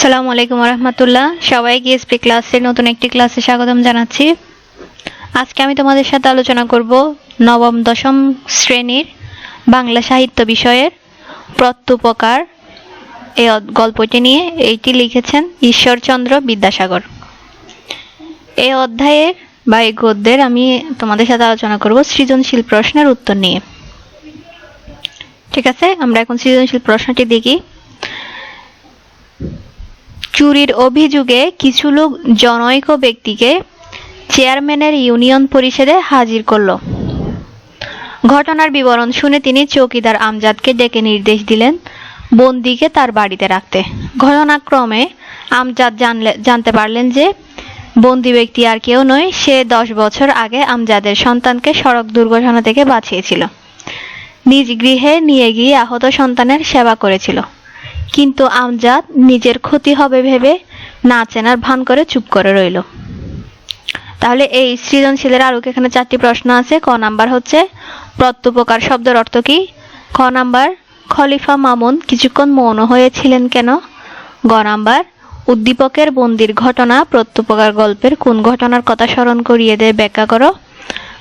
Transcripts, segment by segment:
আসসালামু আলাইকুম রহমতুল্লাহ সবাইকে এসপি ক্লাসের নতুন একটি ক্লাসে স্বাগতম জানাচ্ছি। আজকে আমি তোমাদের সাথে আলোচনা করব নবম, দশম শ্রেণির বাংলা সাহিত্য বিষয়ের প্রত্যুপকার এই গল্পটি নিয়ে। এইটি লিখেছেন ঈশ্বরচন্দ্র বিদ্যাসাগর। এই অধ্যায়ের বা এই গদ্যের আমি তোমাদের সাথে আলোচনা করব সৃজনশীল প্রশ্নের উত্তর নিয়ে। ঠিক আছে? আমরা এখন সৃজনশীল প্রশ্নটি দেখি। চুরির অভিযোগে কিছু লোক জনৈক ব্যক্তিকে চেয়ারম্যানের ইউনিয়ন পরিষদে হাজির করল। ঘটনার বিবরণ শুনে তিনি চৌকিদার আমজাদকে ডেকে নির্দেশ দিলেন বন্দিকে তার বাড়িতে রাখতে। ঘটনাক্রমে আমজাদ জানলে জানতে পারলেন যে বন্দি ব্যক্তি আর কেউ নয়, সে দশ বছর আগে আমজাদের সন্তানকে সড়ক দুর্ঘটনা থেকে বাঁচিয়েছিল। নিজ গৃহে নিয়ে গিয়ে আহত সন্তানের সেবা করেছিল। কিন্তু আমজাদ নিজের ক্ষতি হবে ভেবে না চেনার ভান করে চুপ করে রইল। তাহলে এই সৃজনশীলের আরও এখানে চারটি প্রশ্ন আছে। ক নাম্বার হচ্ছে, প্রত্যুপকার শব্দের অর্থ কি? খ নাম্বার, খলিফা মামুন কিছুক্ষণ মৌন হয়েছিলেন কেন? গ নাম্বার, উদ্দীপকের বন্দির ঘটনা প্রত্যুপকার গল্পের কোন ঘটনার কথা স্মরণ করিয়ে দেয় ব্যাখ্যা করো।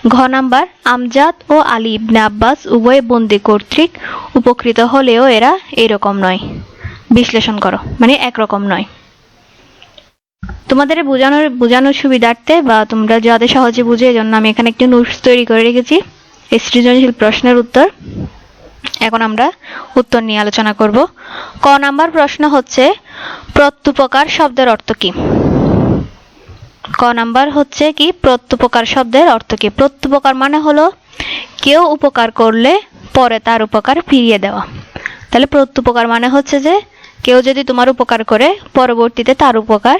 ঘ নাম্বার, আমজাদ ও আলী ইবনে আব্বাস উভয় বন্দি কর্তৃক উপকৃত হলেও এরা এরকম নয়। বিশ্লেষণ করো। মানে একরকম নয়। তোমাদের বোঝানোর বোঝানোর সুবিধার্থে বা তোমরা যাতে সহজে বুঝে এই জন্য আমি এখানে একটি নোটস তৈরি করে রেখেছি। সৃজনশীল প্রশ্নের উত্তর। এখন আমরা উত্তর নিয়ে আলোচনা করব। ক নাম্বার প্রশ্ন হচ্ছে, প্রত্যুপকার শব্দের অর্থ কি? ক নাম্বার হচ্ছে কি, প্রত্যুপকার শব্দের অর্থ কি? প্রত্যুপকার মানে হলো, কেউ উপকার করলে পরে তার উপকার ফিরিয়ে দেওয়া। তাহলে প্রত্যুপকার মানে হচ্ছে যে কেউ যদি তোমার উপকার করে, পরবর্তীতে তার উপকার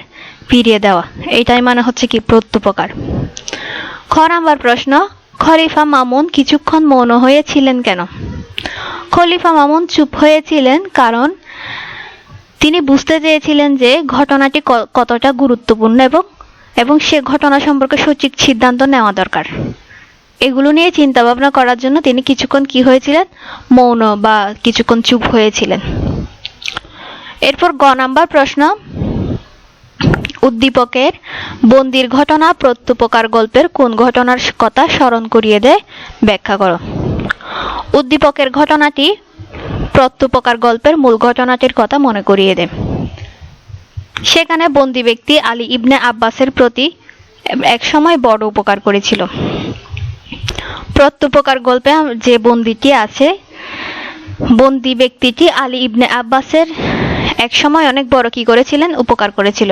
ফিরিয়ে দেওয়া। এইটাই মানে হচ্ছে কি প্রত্যুপকার। খ নাম্বার প্রশ্ন, খলিফা মামুন কিছুক্ষণ মৌন হয়েছিলেন কেন? খলিফা মামুন চুপ হয়েছিলেন কারণ তিনি বুঝতে চেয়েছিলেন যে ঘটনাটি কতটা গুরুত্বপূর্ণ এবং এবং সে ঘটনা সম্পর্কে সঠিক সিদ্ধান্ত নেওয়া দরকার। এগুলো নিয়ে চিন্তা ভাবনা করার জন্য তিনি কিছুক্ষণ কি হয়েছিলেন? মৌন বা কিছুক্ষণ চুপ হয়েছিলেন। এরপর গ নাম্বার প্রশ্ন। উদ্দীপকের বন্দির ঘটনা প্রত্যুপকার গল্পের কোন ঘটনার কথা স্মরণ করিয়ে দেয় ব্যাখ্যা করো। উদ্দীপকের ঘটনাটি প্রত্যুপকার গল্পের মূল ঘটনাটির কথা মনে করিয়ে দেয় সেখানে বন্দি ব্যক্তি আলী ইবনে আব্বাসের প্রতি একসময় বড় উপকার করেছিল। প্রত্যুপকার গল্পে যে বন্দিটি আছে, বন্দি ব্যক্তিটি আলী ইবনে আব্বাসের এক সময় অনেক বড় কি করেছিলেন? উপকার করেছিল।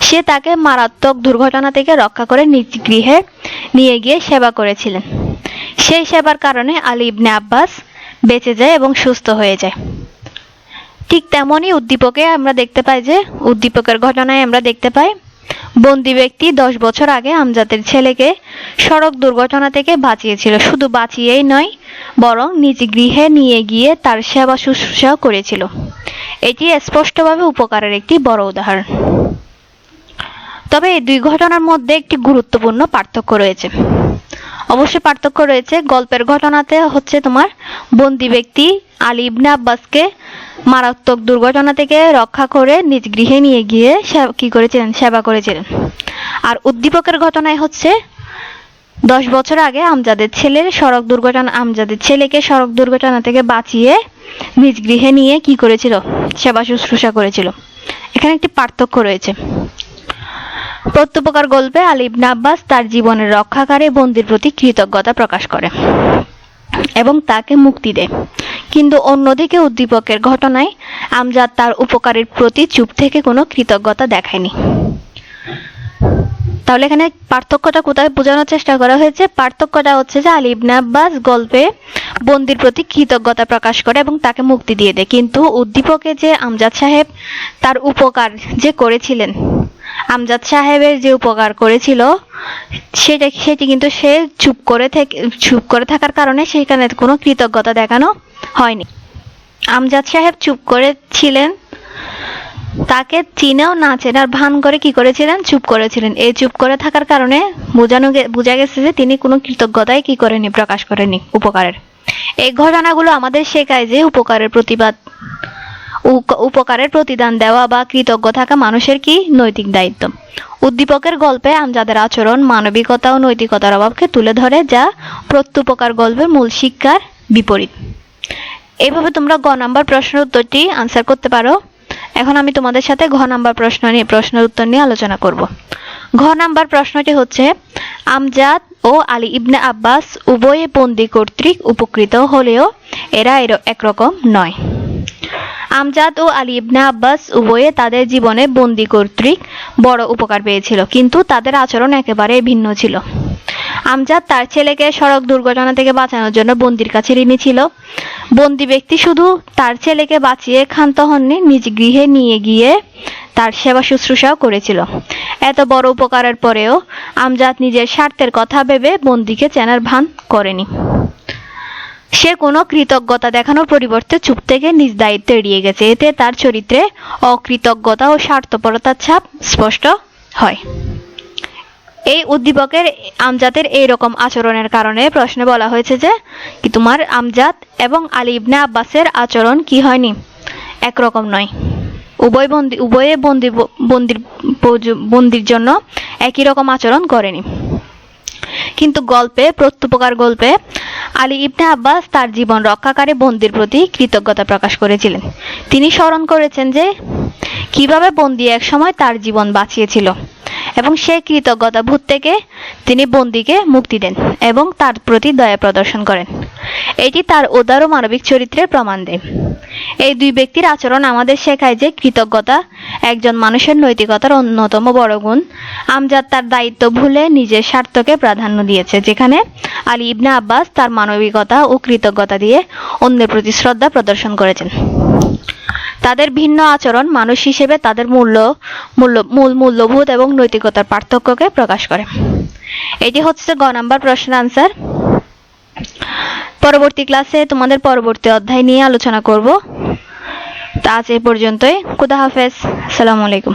সে তাকে মারাত্মক দুর্ঘটনা থেকে রক্ষা করে নিজ গৃহে নিয়ে গিয়ে সেবা করেছিলেন। সেই সেবার কারণে আলী ইবনে আব্বাস বেঁচে যায় এবং সুস্থ হয়ে যায়। ঠিক তেমনই উদ্দীপকে আমরা দেখতে পাই যে, উদ্দীপকের ঘটনায় আমরা দেখতে পাই, বন্দি ব্যক্তি দশ বছর আগে আমজাদের ছেলেকে সড়ক দুর্ঘটনা থেকে বাঁচিয়েছিল। শুধু বাঁচিয়েই নয়, বরং নিজ গৃহে নিয়ে গিয়ে তার সেবা শুশ্রূষাও করেছিল। এটি স্পষ্টভাবে উপকারের একটি বড় উদাহরণ। তবে এই দুই ঘটনার মধ্যে একটি গুরুত্বপূর্ণ পার্থক্য রয়েছে। অবশ্যই পার্থক্য রয়েছে, গল্পের ঘটনাতে হচ্ছে তোমার বন্দি ব্যক্তি আলী ইবনে আব্বাসকে মারাত্মক দুর্ঘটনা থেকে রক্ষা করে নিজ গৃহে নিয়ে গিয়ে কি করেছিলেন? সেবা করেছিলেন। আর উদ্দীপকের ঘটনায় হচ্ছে, দশ বছর আগে আমজাদের ছেলের সড়ক দুর্ঘটনা, আমজাদের ছেলেকে সড়ক দুর্ঘটনা থেকে বাঁচিয়ে নিজ গৃহে নিয়ে কি করেছিল? সেবা শুশ্রূষা করেছিল। এখানে একটি পার্থক্য রয়েছে। প্রত্যুপকার গল্পে আলী ইবনে আব্বাস তার জীবনের রক্ষাকারে বন্দির প্রতি কৃতজ্ঞতা প্রকাশ করে এবং তাকে মুক্তি দেয়। কিন্তু অন্যদিকে উদ্দীপকের ঘটনায় আমজাদ তার উপকারের প্রতি চুপ থেকে কোনো কৃতজ্ঞতা দেখায়নি। তাহলে এখানে পার্থক্যটা কোথায় বোঝানোর চেষ্টা করা হয়েছে? পার্থক্যটা হচ্ছে যে আলী ইবনে আব্বাস গল্পে বন্দির প্রতি কৃতজ্ঞতা প্রকাশ করে এবং তাকে মুক্তি দিয়ে দেয়। কিন্তু উদ্দীপকে যে আমজাদ সাহেব তার উপকার যে করেছিলেন, আমজাদ সাহেবের যে উপকার করেছিল, সেটা, সেটি কিন্তু সে চুপ করে থেকে, চুপ করে থাকার কারণে সেখানে কোনো কৃতজ্ঞতা দেখানো হয়নি। আমজাদ সাহেব চুপ করে ছিলেন তাকে চিনেও না চেনার ভান করে কি করেছিলেন? চুপ করেছিলেন। এই চুপ করে থাকার কারণে বোঝানো বোঝা গেছে যে তিনি কোনো কৃতজ্ঞতাই কি করেনি প্রকাশ করেনি উপকারের। এই ঘটনাগুলো আমাদের শেখায় যে উপকারের প্রতিবাদ উপকারের প্রতিদান দেওয়া বা কৃতজ্ঞ থাকা মানুষের কি নৈতিক দায়িত্ব? উদ্দীপকের গল্পে আমজাদের আচরণ, মানবিকতা ও নৈতিকতার অভাবকে তুলে ধরে যা প্রত্যুপকার গল্পের মূল শিক্ষার বিপরীত। এইভাবে তোমরা গ নাম্বার প্রশ্নের উত্তরটি আনসার করতে পারো। এখন আমি তোমাদের সাথে ঘ নাম্বার প্রশ্ন নিয়ে, প্রশ্নের উত্তর নিয়ে আলোচনা করব। ঘ নাম্বার প্রশ্নটি হচ্ছে, আমজাদ ও আলী ইবনে আব্বাস উভয়ে বন্দি কর্তৃক উপকৃত হলেও এরা এর- একরকম নয়। আমজাদ ও আলী ইবনে আব্বাস উভয়ে তাদের জীবনে বন্দি কর্তৃক বড় উপকার পেয়েছিল, কিন্তু তাদের আচরণ একেবারে ভিন্ন ছিল। আমজাদ তার ছেলেকে সড়ক দুর্ঘটনা থেকে বাঁচানোর জন্য বন্দির কাছে ঋণী ছিল। বন্দি ব্যক্তি শুধু তার ছেলেকে বাঁচিয়ে ক্ষান্ত হননি, নিজ গৃহে নিয়ে গিয়ে তার সেবা শুশ্রূষাও করেছিল। এত বড় উপকারের পরেও আমজাদ নিজের স্বার্থের কথা ভেবে বন্দিকে চেনার ভান করেনি। সে কোনো কৃতজ্ঞতা দেখানোর পরিবর্তে চুপ থেকে নিজ দায়িত্ব এড়িয়ে গেছে। এতে তার চরিত্রে অকৃতজ্ঞতা ও স্বার্থপরতার ছাপ স্পষ্ট হয়। এই উদ্দীপকের আমজাদের এই রকম আচরণের কারণে প্রশ্নে বলা হয়েছে যে, কি তোমার আমজাদ এবং আলী ইবনে আব্বাসের আচরণ কি হয়নি? একরকম নয়। উভয় বন্দি, উভয়ে বন্দি, বন্দির বন্দির জন্য একই রকম আচরণ করেনি। কিন্তু গল্পে, প্রত্যুপকার গল্পে আলী ইবনে আব্বাস তার জীবন রক্ষাকারী বন্দির প্রতি কৃতজ্ঞতা প্রকাশ করেছিলেন। তিনি স্মরণ করেছেন যে, কীভাবে বন্দি একসময় তার জীবন বাঁচিয়েছিল। এবং সেই কৃতজ্ঞতা ভূত থেকে তিনি বন্দিকে মুক্তি দেন এবং তার প্রতি দয়া প্রদর্শন করেন। এটি তার উদার ও মানবিক চরিত্রের প্রমাণ দেয়। এই দুই ব্যক্তির আচরণ আমাদের শেখায় যে কৃতজ্ঞতা একজন মানুষের নৈতিকতার অন্যতম বড় গুণ। আমজাদ তার দায়িত্ব ভুলে নিজের স্বার্থকে প্রাধান্য দিয়েছে, যেখানে আলী ইবনে আব্বাস তার মানবিকতা ও কৃতজ্ঞতা দিয়ে অন্যের প্রতি শ্রদ্ধা প্রদর্শন করেছেন। তাদের ভিন্ন আচরণ মানুষ হিসেবে তাদের মূল্য মূল্য, মূল মূল্যবোধ এবং নৈতিকতার পার্থক্যকে প্রকাশ করে। এটি হচ্ছে গ নাম্বার প্রশ্ন আনসার পরবর্তী ক্লাসে তোমাদের পরবর্তী অধ্যায় নিয়ে আলোচনা করব। তা আজ এ পর্যন্তই। খুদা হাফেজ। আসসালামু আলাইকুম।